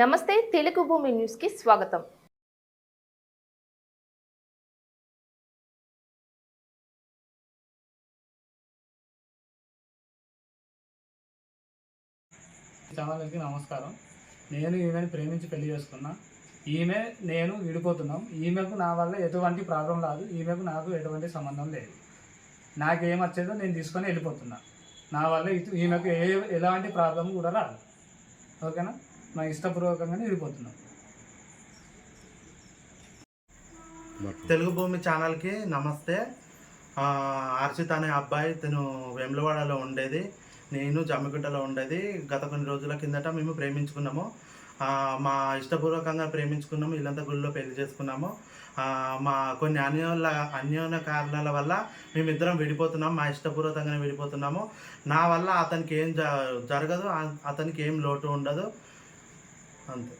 నమస్తే తెలుగు భూమి న్యూస్కి స్వాగతం. ఛానల్కి నమస్కారం. నేను ఈమెను ప్రేమించి పెళ్ళి చేసుకున్నా. ఈమె నేను విడిపోతున్నాం. ఈమెకు నా వల్ల ఎటువంటి ప్రాబ్లం రాదు. ఈమెకు నాకు ఎటువంటి సంబంధం లేదు. నాకేం వచ్చేదో నేను తీసుకొని వెళ్ళిపోతున్నా. నా వల్ల ఇటు ఈమెకు ఏ ఎలాంటి ప్రాబ్లం కూడా రాదు. ఓకేనా? నా ఇష్టపూర్వకంగానే విడిపోతున్నాం. తెలుగు భూమి ఛానల్కి నమస్తే. ఆ, హర్షిత్ అనే అబ్బాయి తను వేములవాడలో ఉండేది. నేను జమ్మిగుంటలో ఉండేది. గత కొన్ని రోజుల కిందట మేము ప్రేమించుకున్నాము. ఆ, మా ఇష్టపూర్వకంగా ప్రేమించుకున్నాము. ఇల్లంతా గుళ్ళో పెళ్ళి చేసుకున్నాము. ఆ, మా కొన్ని అన్యోన్య అన్యోన్య కారణాల వల్ల మేమిద్దరం విడిపోతున్నాం. మా ఇష్టపూర్వకంగానే విడిపోతున్నాము. నా వల్ల అతనికి ఏం జ జరగదు. అతనికి ఏం లోటు ఉండదు. అంతే.